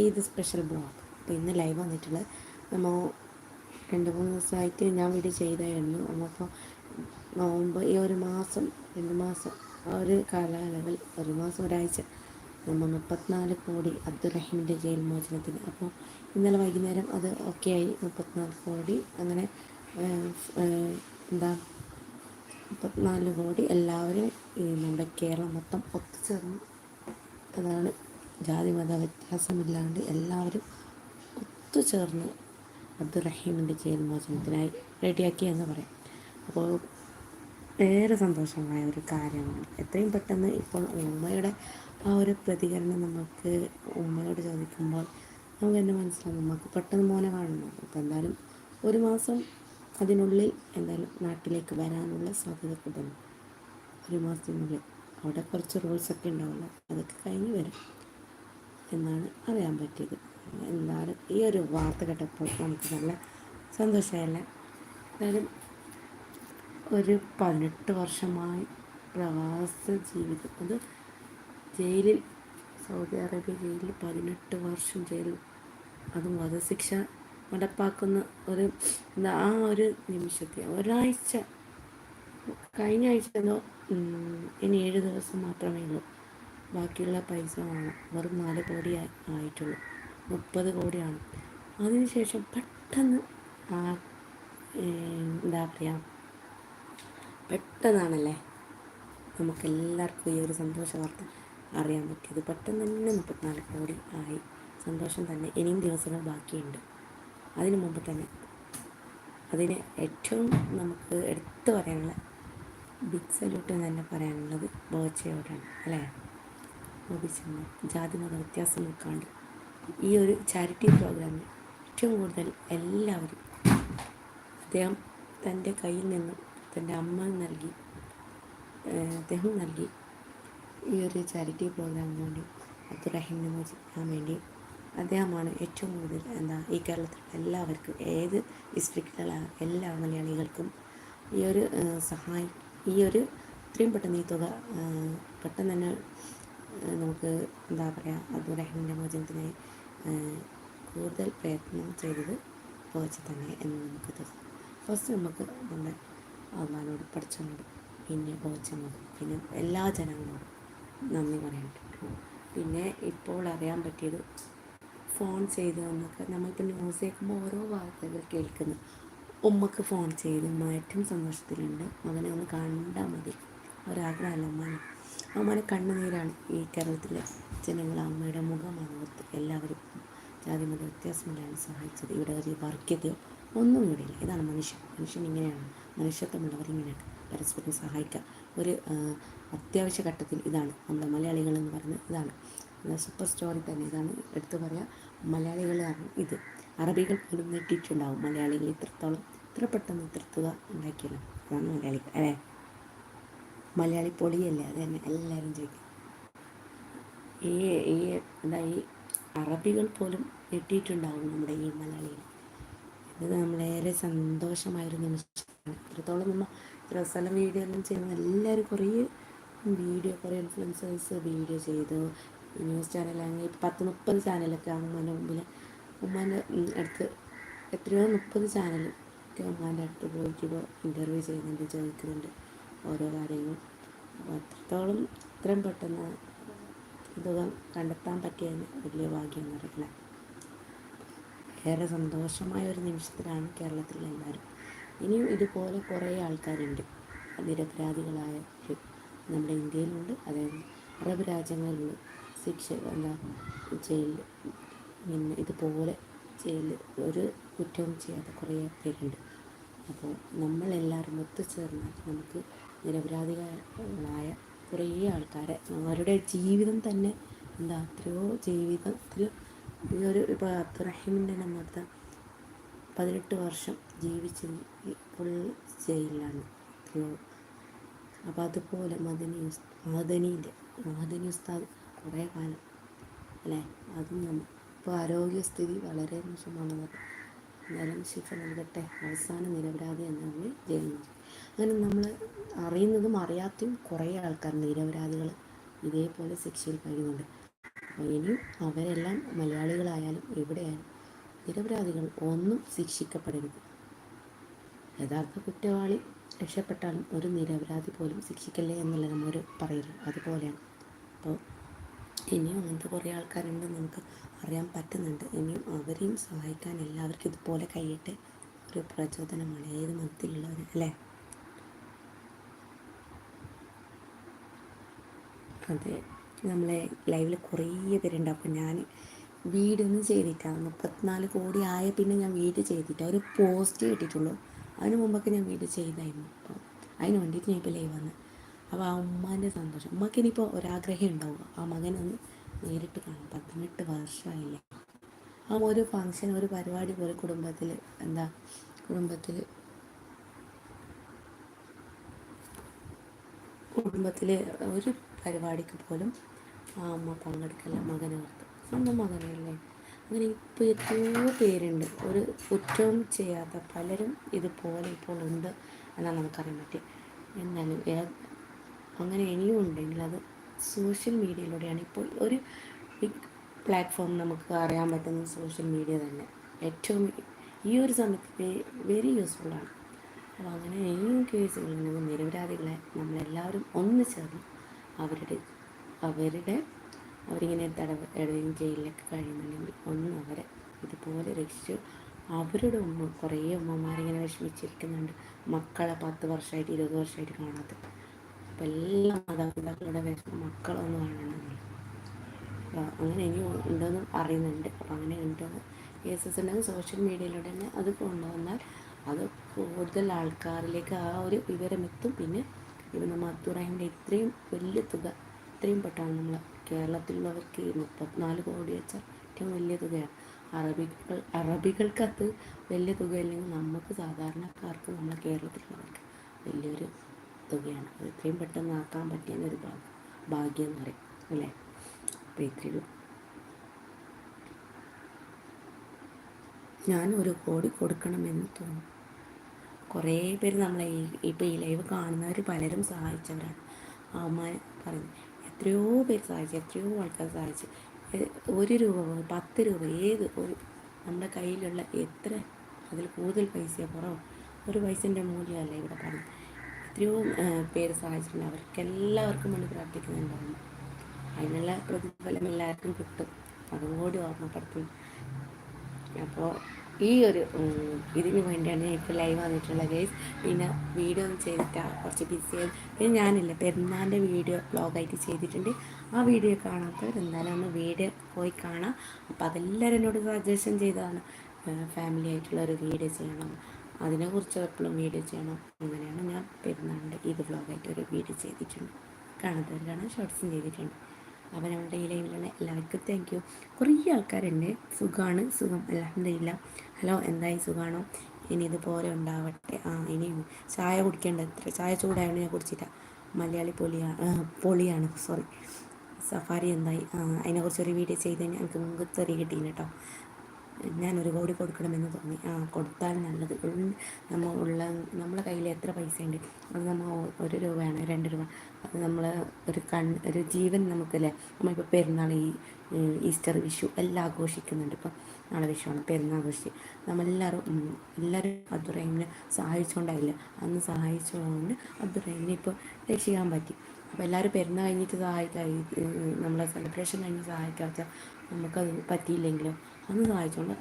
Eid special blog അപ്പോൾ ഇന്ന് live വന്നിട്ടുള്ളത് നമ്മൾ രണ്ട് മൂന്ന് ദിവസമായിട്ട് ഞാൻ വീട് ചെയ്തായിരുന്നു. നമ്മളിപ്പോൾ നോമ്പ് ഈ ഒരു മാസം രണ്ട് മാസം ആ ഒരു കാലയളവിൽ ഒരു മാസം ഒരാഴ്ച നമ്മൾ മുപ്പത്തിനാല് കോടി അബ്ദുറഹീമിന്റെ ജയിൽ മോചനത്തിന്. അപ്പോൾ ഇന്നലെ വൈകുന്നേരം അത് ഓക്കെ ആയി. മുപ്പത്തിനാല് കോടി അങ്ങനെ എന്താ മുപ്പത്തിനാല് കോടി എല്ലാവരും നമ്മുടെ കേരളം മൊത്തം ഒത്തുചേർന്നു. അതാണ് ജാതി മത വ്യത്യാസമില്ലാണ്ട് എല്ലാവരും ഒത്തുചേർന്ന് അബ്ദുറഹീമിന്റെ ജയിൽ മോചനത്തിനായി റെഡിയാക്കി എന്ന് പറയാം. അപ്പോൾ ഏറെ സന്തോഷമായ ഒരു കാര്യമാണ്. എത്രയും പെട്ടെന്ന് ഇപ്പോൾ ഉമ്മയുടെ ആ ഒരു പ്രതികരണം നമുക്ക് ഉമ്മയോട് ചോദിക്കുമ്പോൾ നമുക്ക് തന്നെ മനസ്സിലാവും നമുക്ക് പെട്ടെന്ന് മോനെ കാണണം അപ്പോൾ എന്തായാലും ഒരു മാസം അതിനുള്ളിൽ എന്തായാലും നാട്ടിലേക്ക് വരാനുള്ള സാധ്യത കൂടുതലാണ്. ഒരു മാസത്തിനുള്ളിൽ. അവിടെ കുറച്ച് റൂൾസൊക്കെ ഉണ്ടാവില്ല അതൊക്കെ കഴിഞ്ഞ് വരും. എന്നാണ് അറിയാൻ പറ്റിയത്. എന്തായാലും ഈ ഒരു വാർത്ത കേട്ടപ്പോൾ നമുക്ക് നല്ല സന്തോഷമല്ല എന്തായാലും ഒരു പതിനെട്ട് വർഷമായി പ്രവാസ ജീവിതം. അത് ജയിലിൽ സൗദി അറേബ്യ ജയിലിൽ പതിനെട്ട് വർഷം ജയിലിൽ. അതും വധശിക്ഷ നടപ്പാക്കുന്ന ഒരു എന്താ ആ ഒരു നിമിഷത്തെ ഒരാഴ്ച കഴിഞ്ഞ ആഴ്ച എന്തോ ഇനി ഏഴ് ദിവസം മാത്രമേ ഉള്ളൂ. ബാക്കിയുള്ള പൈസ വേണം. വെറും നാല് കോടി ആയിട്ടുള്ളൂ. മുപ്പത് കോടിയാണ്. അതിനുശേഷം പെട്ടെന്ന് ആ എന്താ പറയുക പെട്ടെന്നാണല്ലേ നമുക്കെല്ലാവർക്കും ഈ ഒരു സന്തോഷ വാർത്ത അറിയാൻ പറ്റിയത്. പെട്ടെന്ന് തന്നെ മുപ്പത്തിനാല് കോടി ആയി. സന്തോഷം തന്നെ. ഇനിയും ദിവസങ്ങൾ ബാക്കിയുണ്ട്. അതിനു മുമ്പ് തന്നെ അതിന് ഏറ്റവും നമുക്ക് എടുത്തു പറയാനുള്ള ബിഗ് സല്യൂട്ട് തന്നെ പറയാനുള്ളത് ബോച്ചയോടാണ്. അല്ലേ? ബോബിച്ചമ്മ ജാതി മത വ്യത്യാസം നോക്കാണ്ട് ഈ ഒരു ചാരിറ്റി പ്രോഗ്രാമിൽ ഏറ്റവും കൂടുതൽ എല്ലാവരും അദ്ദേഹം തന്റെ കയ്യിൽ നിന്നും തന്റെ അമ്മ നൽകി അദ്ദേഹം നൽകി ഈ ഒരു ചാരിറ്റി പ്രോഗ്രാമിന് വേണ്ടി അബ്ദുറഹിം മോചിക്കാൻ വേണ്ടി അദ്ദേഹമാണ് ഏറ്റവും കൂടുതൽ എന്താ ഈ കേരളത്തിൽ എല്ലാവർക്കും ഏത് ഡിസ്ട്രിക്റ്റിലുള്ള എല്ലാ മലയാളികൾക്കും ഈ ഒരു സഹായം ഈ ഒരു ഇത്രയും പെട്ടെന്ന് ഈ തുക പെട്ടെന്ന് തന്നെ നമുക്ക് എന്താ പറയുക അബ്ദുറഹിമിന്റെ മോചനത്തിനായി കൂടുതൽ പ്രയത്നം ചെയ്തത് പോച്ച് തന്നെ എന്ന് നമുക്ക് തോന്നും. ഫസ്റ്റ് നമുക്ക് നമ്മുടെ അള്ളഹാനോട് പഠിച്ചവനോട് പിന്നെ പോച്ചനോട് പിന്നെ എല്ലാ ജനങ്ങളോടും നന്ദി പറയാനുണ്ട് പിന്നെ ഇപ്പോൾ അറിയാൻ പറ്റിയത് ഫോൺ ചെയ്ത് എന്നൊക്കെ നമ്മളിപ്പോൾ ന്യൂസ് കേൾക്കുമ്പോൾ ഓരോ വാർത്തകൾ കേൾക്കുന്നു. ഉമ്മക്ക് ഫോൺ ചെയ്ത് ഏറ്റവും സന്തോഷത്തിലുണ്ട്. മകനെ ഒന്ന് കണ്ടാൽ മതി. ഒരാഗ്രഹമല്ല ഉമ്മാനെ. അമ്മനെ കണ്ണുനീരാണ് ഈ കേരളത്തിലെ ജനങ്ങൾ അമ്മയുടെ മുഖമാണ് എല്ലാവരും ജാതി മത വ്യത്യാസമില്ലാണ് സഹായിച്ചത്. ഇവിടെ ഒരു വർഗ്യതയോ ഒന്നും ഇവിടെയില്ല ഇതാണ് മനുഷ്യൻ. മനുഷ്യൻ ഇങ്ങനെയാണ്. മനുഷ്യത്വമുള്ളവർ ഇങ്ങനെയാണ്. പരസ്പരം സഹായിക്കുക. ഒരു അത്യാവശ്യ ഘട്ടത്തിൽ ഇതാണ്. നമ്മുടെ മലയാളികൾ എന്ന് പറയുന്നത് ഇതാണ്. സൂപ്പർ സ്റ്റോറി തന്നെ. ഇതാണ് എടുത്തു പറയുക മലയാളികളാണ് ഇത്. അറബികൾ പോലും നെട്ടിയിട്ടുണ്ടാവും മലയാളികൾ ഇത്രത്തോളം ഇത്ര പെട്ടെന്ന് ഇത്രത്തുക ഉണ്ടാക്കിയല്ലോ. അതാണ് മലയാളികൾ അല്ലേ? മലയാളി പൊളിയല്ലേ അത് തന്നെ എല്ലാവരും ചോദിക്കും. ഈ ഈ എന്താ ഈ അറബികൾ പോലും ഞെട്ടിയിട്ടുണ്ടാവും നമ്മുടെ ഈ മലയാളികൾ. ഇത് നമ്മളേറെ സന്തോഷമായൊരു നിമിഷമാണ്. ഇത്രത്തോളം നമ്മൾ സ്ഥലം വീഡിയോ എല്ലാം ചെയ്യുന്ന എല്ലാവരും കുറേ വീഡിയോ കുറേ ഇൻഫ്ലുവൻസേഴ്സ് വീഡിയോ ചെയ്തു. ന്യൂസ് ചാനലാണെങ്കിൽ പത്ത് മുപ്പത് ചാനലൊക്കെ ഉമ്മാന്റെ മുമ്പിൽ ഉമ്മാന്റെ അടുത്ത് എത്രയോ മുപ്പത് ചാനൽ ഉമ്മാന്റെ അടുത്ത് പോയിട്ട് ഇപ്പോൾ ഇന്റർവ്യൂ ചെയ്യുന്നുണ്ട് ചോദിക്കുന്നുണ്ട്. ഓരോ കാര്യങ്ങളും അപ്പോൾ അത്രത്തോളം ഇത്രയും പെട്ടെന്ന് ഇത് കണ്ടെത്താൻ പറ്റിയതിന് വലിയ ഭാഗ്യം എന്ന് പറയുന്നത്. ഏറെ സന്തോഷമായ ഒരു നിമിഷത്തിലാണ് കേരളത്തിലെല്ലാവരും ഇനിയും ഇതുപോലെ കുറേ ആൾക്കാരുണ്ട്. നിരപരാധികളായ നമ്മുടെ ഇന്ത്യയിലുണ്ട്. അതായത് അറബ് രാജ്യങ്ങളിലുണ്ട് ശിക്ഷ എന്താ ജയിലിൽ പിന്നെ ഇതുപോലെ ജയിലിൽ ഒരു കുറ്റവും ചെയ്യാത്ത കുറേ പേരുണ്ട്. അപ്പോൾ നമ്മളെല്ലാവരും ഒത്തുചേർന്നാൽ നമുക്ക് നിരപരാധികളായ കുറേ ആൾക്കാരെ അവരുടെ ജീവിതം തന്നെ എന്താ എത്രയോ ജീവിതത്തിൽ ഒരു ഇപ്പോൾ അബ്ദുറഹിമിന്റെ നമ്മുടെ പതിനെട്ട് വർഷം ജീവിച്ച് ഫുൾ ജയിലിലാണ്. എത്രയോ. അപ്പോൾ അതുപോലെ മദനി മദനീന്റെ മദനി ഉസ്താദ് കുറേ കാലം അല്ലേ? അതും ഇപ്പോൾ ആരോഗ്യസ്ഥിതി വളരെ മോശമാണെന്ന് എന്നാലും ശിക്ഷ നൽകട്ടെ. അവസാന നിരപരാധി എന്നാണ് ജയിലിൽ. അങ്ങനെ നമ്മൾ അറിയാത്തതും കുറേ ആൾക്കാർ നിരപരാധികൾ ഇതേപോലെ ശിക്ഷയിൽ കഴിയുന്നുണ്ട്. ഇനിയും അവരെല്ലാം മലയാളികളായാലും എവിടെയായാലും നിരപരാധികൾ ഒന്നും ശിക്ഷിക്കപ്പെടരുത്. യഥാർത്ഥ കുറ്റവാളി രക്ഷപ്പെട്ടാലും ഒരു നിരപരാധി പോലും ശിക്ഷിക്കല്ലേ എന്നുള്ള നമ്മൾ പറയരുത് അതുപോലെയാണ്. അപ്പോൾ ഇനിയും അങ്ങനത്തെ കുറേ ആൾക്കാരുണ്ട് നമുക്ക് അറിയാൻ പറ്റുന്നുണ്ട്. ഇനിയും അവരെയും സഹായിക്കാൻ എല്ലാവർക്കും ഇതുപോലെ കഴിയട്ടെ. ഒരു പ്രചോദനമാണ്. ഏത് മതത്തിലുള്ളവർ അല്ലേ? അതെ നമ്മളെ ലൈവിൽ കുറേ പേരുണ്ട്. അപ്പോൾ ഞാൻ വീടൊന്നും ചെയ്തിട്ടാണ് മുപ്പത്തിനാല് കോടി ആയ പിന്നെ ഞാൻ വീട് ചെയ്തിട്ട് ഒരു പോസ്റ്റ് കിട്ടിയിട്ടുള്ളൂ. അതിന് മുമ്പൊക്കെ ഞാൻ വീട് ചെയ്തായിരുന്നു. അപ്പോൾ അതിന് വേണ്ടിയിട്ട് ഞാൻ ഇപ്പോൾ ലൈവ് വന്നത് അപ്പോൾ ആ ഉമ്മാന്റെ സന്തോഷം. ഉമ്മക്ക് ഇനിയിപ്പോൾ ഒരാഗ്രഹം ഉണ്ടാവുക. ആ മകനൊന്ന് നേരിട്ട് കാണും. പതിനെട്ട് വർഷമായില്ലേ? ആ ഒരു ഫങ്ഷൻ ഒരു പരിപാടി പോലെ കുടുംബത്തിൽ എന്താ കുടുംബത്തിൽ കുടുംബത്തിൽ ഒരു പരിപാടിക്ക് പോലും ആ അമ്മ പങ്കെടുക്കല മകനെ ഓർത്ത്. സ്വന്തം മകനല്ലേ? അങ്ങനെ ഇപ്പോൾ എത്രയോ പേരുണ്ട്. ഒരു കുറ്റവും ചെയ്യാത്ത പലരും ഇതുപോലെ ഇപ്പോൾ ഉണ്ട് എന്നാണ് നമുക്കറിയാൻ പറ്റും എന്നാലും അങ്ങനെ ഇനിയും ഉണ്ടെങ്കിൽ അത് സോഷ്യൽ മീഡിയയിലൂടെയാണ്. ഇപ്പോൾ ഒരു ബിഗ് പ്ലാറ്റ്ഫോം നമുക്ക് അറിയാൻ പറ്റുന്ന സോഷ്യൽ മീഡിയ തന്നെ. ഏറ്റവും ഈ ഒരു സമയത്ത് വെരി യൂസ്ഫുള്ളാണ്. അപ്പോൾ അങ്ങനെ ഇനിയും കേസുകളുണ്ടെങ്കിൽ നിരപരാധികളെ നമ്മളെല്ലാവരും ഒന്ന് ചേർന്ന് അവരുടെ അവരുടെ അവരിങ്ങനെ തടവ് എവിടെയും ജയിലിലൊക്കെ കഴിയുന്നുണ്ടെങ്കിൽ ഒന്ന് അവരെ ഇതുപോലെ രക്ഷിച്ചു അവരുടെ ഉമ്മ കുറേ ഉമ്മമാരിങ്ങനെ വിഷമിച്ചിരിക്കുന്നുണ്ട്. മക്കളെ പത്ത് വർഷമായിട്ട് ഇരുപത് വർഷമായിട്ട് കാണാത്ത. അപ്പം എല്ലാ മാതാപിതാക്കളുടെ വിഷമം മക്കളൊന്നും കാണണമെന്നില്ല അങ്ങനെ ഇനി ഉണ്ടെന്നും അറിയുന്നുണ്ട്. അപ്പം അങ്ങനെ ഉണ്ടെന്ന് കേസസ് ഉണ്ടെങ്കിൽ സോഷ്യൽ മീഡിയയിലൂടെ തന്നെ അത് കൊണ്ടുവന്നാൽ അത് കൂടുതൽ ആൾക്കാരിലേക്ക് ആ ഒരു വിവരമെത്തും. പിന്നെ നമ്മൾ അബ്ദുറഹിമിന്റെ ഇത്രയും വലിയ തുക ഇത്രയും പെട്ടാണ് നമ്മൾ കേരളത്തിലുള്ളവർക്ക് മുപ്പത്തിനാല് കോടി വെച്ചാൽ ഏറ്റവും വലിയ തുകയാണ്. അറബികൾ അറബികൾക്കത് വലിയ തുക അല്ലെങ്കിൽ നമുക്ക് സാധാരണക്കാർക്ക് നമ്മളെ കേരളത്തിലുള്ളവർക്ക് വലിയൊരു തുകയാണ്. അത് ഇത്രയും പെട്ടെന്ന് ആക്കാൻ പറ്റിയ ഒരു ഭാഗ്യം എന്ന് പറയും അല്ലേ? അപ്പോൾ ഇത്രയും ഞാൻ ഒരു കോടി കൊടുക്കണമെന്ന് തോന്നുന്നു. കുറേ പേര് നമ്മളെ ഈ ഇപ്പോൾ ഈ ലൈവ് കാണുന്നവർ പലരും സഹായിച്ചവരാണ്. അമ്മ പറഞ്ഞു എത്രയോ പേര് സഹായിച്ചു എത്രയോ ആൾക്കാർ സഹായിച്ചു. ഒരു രൂപ പത്ത് രൂപ ഏത് ഒരു നമ്മുടെ കയ്യിലുള്ള എത്ര അതിൽ കൂടുതൽ പൈസ കുറവ് ഒരു പൈസന്റെ മൂല്യമല്ല ഇവിടെ പറഞ്ഞു എത്രയോ പേര് സഹായിച്ചിട്ടുണ്ട്. അവർക്ക് എല്ലാവർക്കും വേണ്ടി പ്രാർത്ഥിക്കുന്നുണ്ടാവും അതിനുള്ള പ്രതിഫലം എല്ലാവർക്കും കിട്ടും. അതും കൂടി ഓർമ്മപ്പെടുത്തുന്നു അപ്പോൾ ഈ ഒരു ഇതിന് വേണ്ടിയാണ് ഇപ്പോൾ ലൈവ് വന്നിട്ടുള്ളത് ഗൈസ് പിന്നെ വീഡിയോ ഒന്നും ചെയ്തിട്ട് കുറച്ച് ബിസി ആയി. പിന്നെ ഞാനില്ല പെരുന്നാളിന്റെ വീഡിയോ വ്ലോഗായിട്ട് ചെയ്തിട്ടുണ്ട്. ആ വീഡിയോ കാണാത്തവർ എന്തായാലും ഒന്ന് വീഡിയോ പോയി കാണാം. അപ്പോൾ അതെല്ലാവരും എന്നോട് സജഷൻ ചെയ്തതാണ് ഫാമിലി ആയിട്ടുള്ള ഒരു വീഡിയോ ചെയ്യണം. അതിനെക്കുറിച്ച് എപ്പോഴും വീഡിയോ ചെയ്യണം. അങ്ങനെയാണ് ഞാൻ പെരുന്നാളിന്റെ ഇത് വ്ലോഗായിട്ട് ഒരു വീഡിയോ ചെയ്തിട്ടുണ്ട്. കാണാത്തവർ കാണാൻ ഷോർട്സും ചെയ്തിട്ടുണ്ട്. അപ്പോൾ നമ്മുടെ ഈ ലൈവിലുള്ള എല്ലാവർക്കും താങ്ക് യു കുറേ ആൾക്കാരുണ്ട്. സുഖമാണ് സുഖം. അലഹമില്ല ഹലോ എന്തായി? സുഖമാണോ ഇനി ഇതുപോലെ ഉണ്ടാവട്ടെ. ആ ഇനി ചായ കുടിക്കേണ്ട എത്ര ചായ ചൂടായതുകൊണ്ട് ഞാൻ കുടിച്ചില്ല. മലയാളി പൊളിയാണ് പൊളിയാണ്. സോറി സഫാരി എന്തായി? അതിനെക്കുറിച്ച് ഒരു വീഡിയോ ചെയ്ത് മുമ്പ് തെറി കിട്ടീന് കേട്ടോ ഞാനൊരു കോടി കൊടുക്കണമെന്ന് തോന്നി. ആ കൊടുത്താൽ നല്ലത്. നമ്മൾ ഉള്ള നമ്മളെ കയ്യിൽ എത്ര പൈസയുണ്ട്? അത് നമ്മൾ ഒരു രൂപയാണ് രണ്ട് രൂപ. അത് നമ്മൾ ഒരു കൺ ഒരു ജീവൻ നമുക്കല്ലേ? നമ്മളിപ്പോൾ പെരുന്നാൾ ഈ ഈസ്റ്റർ വിഷു എല്ലാം ആഘോഷിക്കുന്നുണ്ട്. ഇപ്പം നാളെ വിഷുവാണ് പെരുന്നാൾ ആഘോഷിച്ച് നമ്മളെല്ലാവരും എല്ലാവരും അബ്ദുറഹീമിനെ സഹായിച്ചുകൊണ്ടായില്ല അന്ന് സഹായിച്ചുകൊണ്ട് അബ്ദുറഹീമിനെ ഇപ്പോൾ രക്ഷിക്കാൻ പറ്റി. അപ്പോൾ എല്ലാവരും പെരുന്നാൾ കഴിഞ്ഞിട്ട് സഹായിക്കാൻ നമ്മളെ സെലിബ്രേഷൻ കഴിഞ്ഞ് സഹായിക്കാത്ത നമുക്കത് പറ്റിയില്ലെങ്കിലോ? അന്ന് സഹായിച്ചുകൊണ്ട്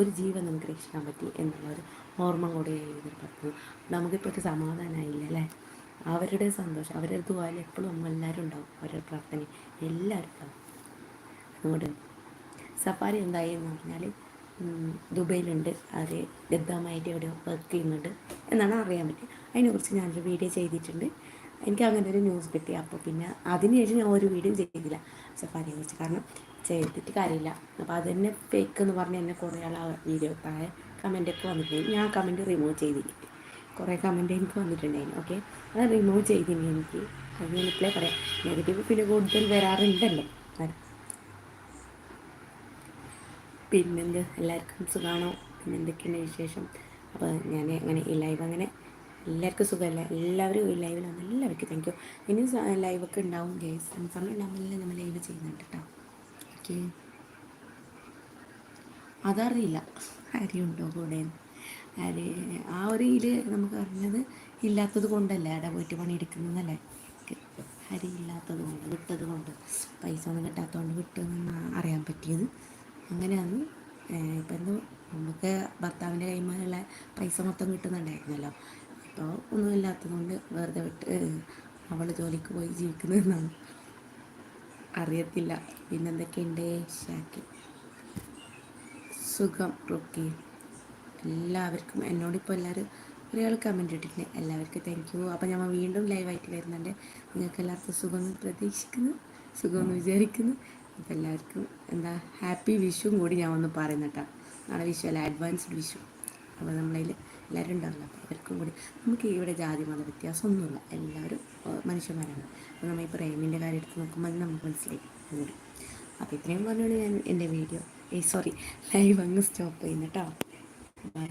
ഒരു ജീവൻ നമുക്ക് രക്ഷിക്കാൻ പറ്റി എന്നുള്ളൊരു ഓർമ്മ കൂടെ എഴുതിപ്പെട്ടു നമുക്കിപ്പോൾ ഒരു സമാധാനമായില്ല അല്ലേ? അവരുടെ സന്തോഷം അവരുടെ ദുബായിൽ എപ്പോഴും നമ്മൾ എല്ലാവരും ഉണ്ടാവും അവരുടെ പ്രാർത്ഥന എല്ലാവരും ഉണ്ടാവും. അതുകൊണ്ട് സഫാരി എന്തായി എന്ന് പറഞ്ഞാൽ ദുബൈയിലുണ്ട് അവർ ഗദ്ദാമായിട്ട് എവിടെയോ വർക്ക് ചെയ്യുന്നുണ്ട് എന്നാണ് അറിയാൻ പറ്റിയത് അതിനെക്കുറിച്ച് ഞാനൊരു വീഡിയോ ചെയ്തിട്ടുണ്ട്. എനിക്ക് അങ്ങനെ ഒരു ന്യൂസ് കിട്ടി അപ്പോൾ പിന്നെ അതിനുശേഷം ഞാൻ ഒരു വീഡിയോ ചെയ്തില്ല സഫാരിയെ കുറിച്ച്. കാരണം ചെയ്തിട്ട് കാര്യമില്ല. അപ്പോൾ അത് തന്നെ ഫേക്ക് എന്ന് പറഞ്ഞ് എന്നെ കുറേ ആൾ വീഡിയോ താഴെ കമന്റൊക്കെ വന്നിട്ടുണ്ട്. ഞാൻ കമന്റ് റിമൂവ് ചെയ്തില്ല. കുറേ കമന്റ് എനിക്ക് വന്നിട്ടുണ്ടായിരുന്നു. ഓക്കെ അത് റിമൂവ് ചെയ്തിരുന്നു എനിക്ക്. അത് ഞാൻ പറയാം. നെഗറ്റീവ് പിന്നെ കൂടുതൽ വരാറുണ്ടല്ലോ. പിന്നെന്ത്? എല്ലാവർക്കും സുഖമാണോ പിന്നെ എന്തൊക്കെയാണ് വിശേഷം? അപ്പോൾ ഞാൻ അങ്ങനെ ഈ ലൈവ് അങ്ങനെ എല്ലാവർക്കും സുഖമല്ല? എല്ലാവരും ഈ ലൈവിൽ ലൈവിലാണ് എല്ലാവർക്കും താങ്ക് യു ഇനി ലൈവൊക്കെ ഉണ്ടാവും ഗേസ് സമയം ഉണ്ടാവുമ്പോൾ നമ്മൾ ലൈവ് ചെയ്യുന്നുണ്ട് കേട്ടോ ആർക്ക് അതറിയില്ല. ഹരിയുണ്ടോ കൂടെ ഹരി ആ ഒരു ഇതിൽ നമുക്ക് അറിഞ്ഞത് ഇല്ലാത്തത് കൊണ്ടല്ലേ അവിടെ പോയിട്ട് പണിയെടുക്കുന്നതല്ലേ? ഹരി ഇല്ലാത്തത് കൊണ്ട് വിട്ടത് കൊണ്ട് പൈസ ഒന്നും കിട്ടാത്തതുകൊണ്ട് വിട്ടെന്ന് അറിയാൻ പറ്റിയത്. അങ്ങനെയാണ് ഇപ്പം എന്ത് നമുക്ക് ഭർത്താവിന്റെ കൈമാരുള്ള പൈസ മൊത്തം കിട്ടുന്നുണ്ടായിരുന്നല്ലോ. ഇപ്പോൾ ഒന്നുമില്ലാത്തത് കൊണ്ട് വെറുതെ വിട്ട് അവൾ ജോലിക്ക് പോയി ജീവിക്കുന്നതെന്നാണ്. അറിയത്തില്ല. പിന്നെന്തൊക്കെയുണ്ട്? ഷാക്കി. സുഖം റുക്കി. എല്ലാവർക്കും എന്നോടിപ്പോൾ എല്ലാവരും ഒരാൾ കമന്റ് ഇട്ടിട്ടുണ്ട് എല്ലാവർക്കും താങ്ക് യു അപ്പോൾ ഞങ്ങൾ വീണ്ടും ലൈവായിട്ട് വരുന്നുണ്ട്. നിങ്ങൾക്ക് എല്ലാവർക്കും സുഖമെന്ന് പ്രതീക്ഷിക്കുന്നു. സുഖമെന്ന് വിചാരിക്കുന്നു. അപ്പോൾ എല്ലാവർക്കും എന്താ ഹാപ്പി വിഷുവും കൂടി ഞാൻ ഒന്ന് പറയുന്നട്ടാ. നാളെ വിഷു അല്ല അഡ്വാൻസ്ഡ് വിഷു അപ്പോൾ നമ്മളതിൽ എല്ലാവരും ഉണ്ടാവില്ല അപ്പോൾ അവർക്കും കൂടി നമുക്ക് ഇവിടെ ജാതി മത വ്യത്യാസമൊന്നുമില്ല. എല്ലാവരും മനുഷ്യന്മാരാണ്. അപ്പോൾ നമ്മൾ ഈ പ്രേമിന്റെ കാര്യം എടുത്ത് നോക്കുമ്പോൾ അത് നമുക്ക് മനസ്സിലായി. കൂടി അപ്പോൾ ഇത്രയും പറഞ്ഞുകൊണ്ട് ഞാൻ എന്റെ വീഡിയോ. ഏയ് സോറി ലൈവ് അങ്ങ് സ്റ്റോപ്പ് ചെയ്യുന്നു കേട്ടോ. ബൈ